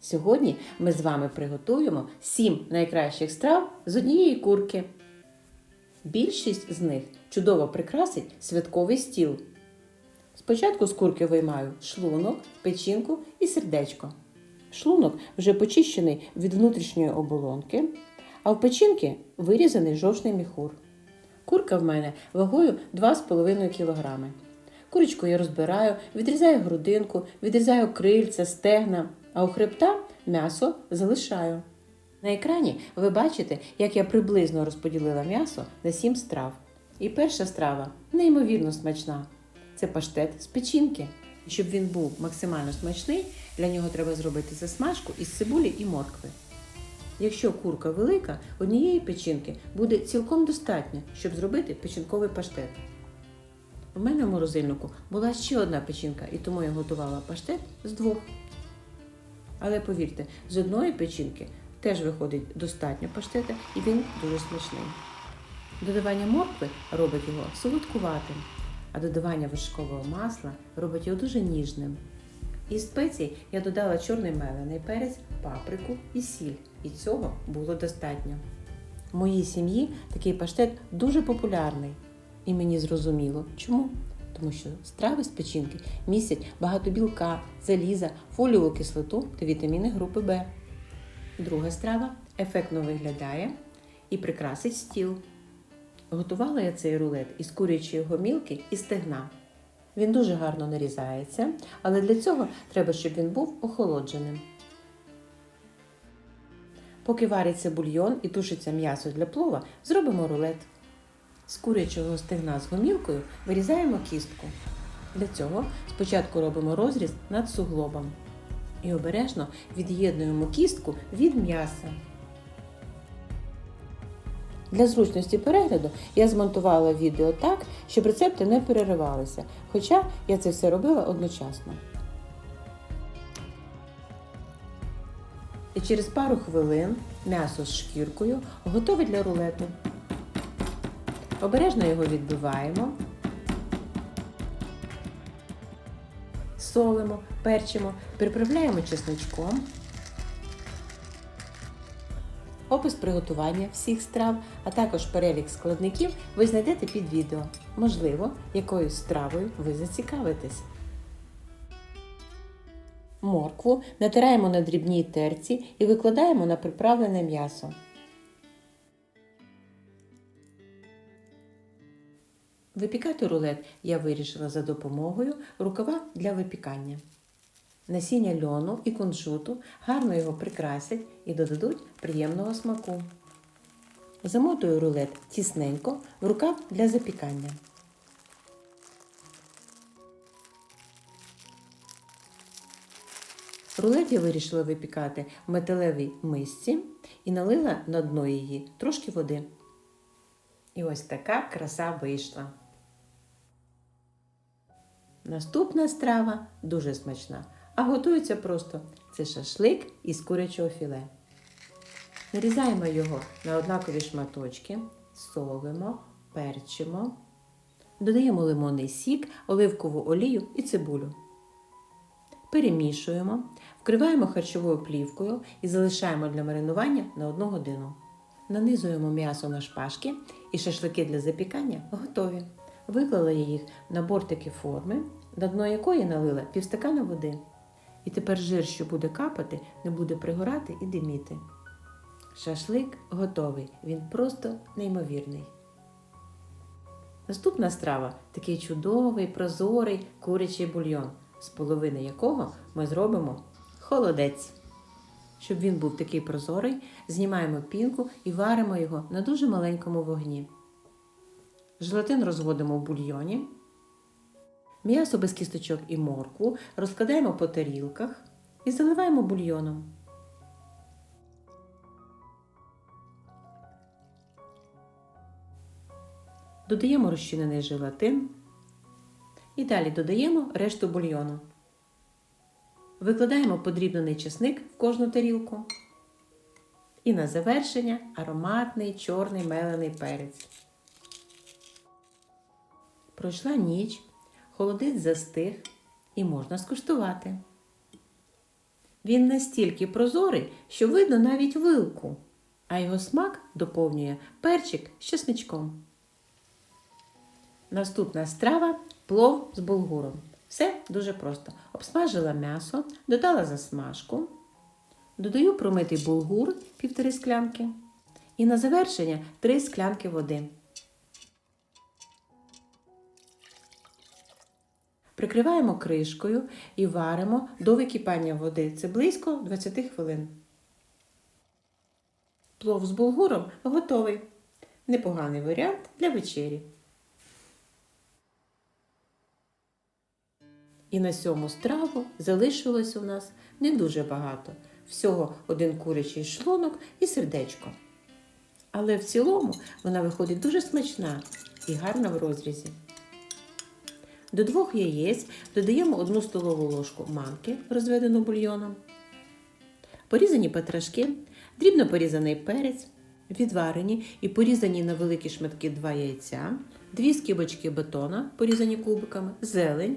Сьогодні ми з вами приготуємо 7 найкращих страв з однієї курки. Більшість з них чудово прикрасить святковий стіл. Спочатку з курки виймаю шлунок, печінку і сердечко. Шлунок вже почищений від внутрішньої оболонки, а в печінки вирізаний жовчний міхур. Курка в мене вагою 2,5 кг. Курочку я розбираю, відрізаю грудинку, відрізаю крильця, стегна, а у хребта м'ясо залишаю. На екрані ви бачите, як я приблизно розподілила м'ясо на 7 страв. І перша страва неймовірно смачна. Це паштет з печінки. Щоб він був максимально смачний, для нього треба зробити засмажку із цибулі і моркви. Якщо курка велика, однієї печінки буде цілком достатньо, щоб зробити печінковий паштет. У мене в морозильнику була ще одна печінка, і тому я готувала паштет з двох. Але повірте, з одної печінки теж виходить достатньо паштета, і він дуже смачний. Додавання моркви робить його солодкуватим, а додавання вершкового масла робить його дуже ніжним. Із спецій я додала чорний мелений перець, паприку і сіль, і цього було достатньо. В моїй сім'ї такий паштет дуже популярний. І мені зрозуміло, чому? Тому що страви з печінки містять багато білка, заліза, фоліову кислоту та вітаміни групи Б. Друга страва ефектно виглядає і прикрасить стіл. Готувала я цей рулет із курячої гомілки і стегна. Він дуже гарно нарізається, але для цього треба, щоб він був охолодженим. Поки вариться бульйон і тушиться м'ясо для плова, зробимо рулет. З курячого стегна з гомілкою вирізаємо кістку. Для цього спочатку робимо розріз над суглобом і обережно від'єднуємо кістку від м'яса. Для зручності перегляду я змонтувала відео так, щоб рецепти не переривалися, хоча я це все робила одночасно. І через пару хвилин м'ясо з шкіркою готове для рулету. Обережно його відбиваємо, солимо, перчимо, приправляємо чесночком. Опис приготування всіх страв, а також перелік складників ви знайдете під відео. Можливо, якоюсь стравою ви зацікавитесь. Моркву натираємо на дрібній терці і викладаємо на приправлене м'ясо. Випікати рулет я вирішила за допомогою рукава для випікання. Насіння льону і кунжуту гарно його прикрасять і додадуть приємного смаку. Замотую рулет тісненько в рукав для запікання. Рулет я вирішила випікати в металевій мисці і налила на дно її трошки води. І ось така краса вийшла. Наступна страва дуже смачна, а готується просто це шашлик із курячого філе. Нарізаємо його на однакові шматочки, солимо, перчимо, додаємо лимонний сік, оливкову олію і цибулю. Перемішуємо, вкриваємо харчовою плівкою і залишаємо для маринування на 1 годину. Нанизуємо м'ясо на шпажки і шашлики для запікання готові. Виклала я їх на бортики форми, на дно якої налила півстакана води. І тепер жир, що буде капати, не буде пригорати і диміти. Шашлик готовий, він просто неймовірний. Наступна страва такий чудовий, прозорий курячий бульйон, з половини якого ми зробимо холодець. Щоб він був такий прозорий, знімаємо пінку і варимо його на дуже маленькому вогні. Желатин розводимо в бульйоні. М'ясо без кісточок і морку розкладаємо по тарілках і заливаємо бульйоном. Додаємо розчинений желатин і далі додаємо решту бульйону. Викладаємо подрібнений чесник в кожну тарілку. І на завершення ароматний чорний мелений перець. Пройшла ніч, холодець застиг і можна скуштувати. Він настільки прозорий, що видно навіть вилку, а його смак доповнює перчик з чесничком. Наступна страва плов з булгуром. Все дуже просто. Обсмажила м'ясо, додала засмажку, додаю промитий булгур півтори склянки і на завершення 3 склянки води. Прикриваємо кришкою і варимо до википання води. Це близько 20 хвилин. Плов з булгуром готовий. Непоганий варіант для вечері. І на сьому страву залишилось у нас не дуже багато. Всього один курячий шлунок і сердечко. Але в цілому вона виходить дуже смачна і гарна в розрізі. До двох яєць додаємо одну столову ложку манки, розведену бульйоном, порізані петрашки, дрібно порізаний перець, відварені і порізані на великі шматки два яйця, дві скибочки бетона, порізані кубиками, зелень,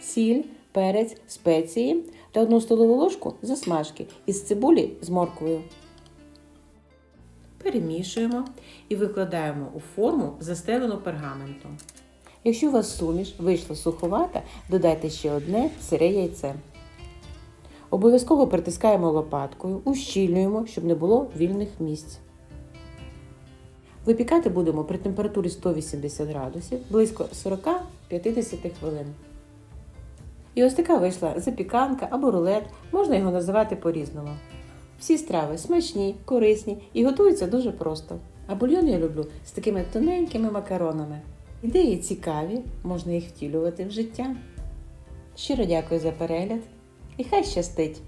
сіль, перець, спеції та одну столову ложку засмажки із цибулі з морквою. Перемішуємо і викладаємо у форму, застелену пергаментом. Якщо у вас суміш вийшла суховата, додайте ще одне сире яйце. Обов'язково притискаємо лопаткою, ущільнюємо, щоб не було вільних місць. Випікати будемо при температурі 180 градусів близько 40-50 хвилин. І ось така вийшла запіканка або рулет, можна його називати по-різному. Всі страви смачні, корисні і готуються дуже просто. А бульйон я люблю з такими тоненькими макаронами. Ідеї цікаві, можна їх втілювати в життя. Щиро дякую за перегляд і хай щастить!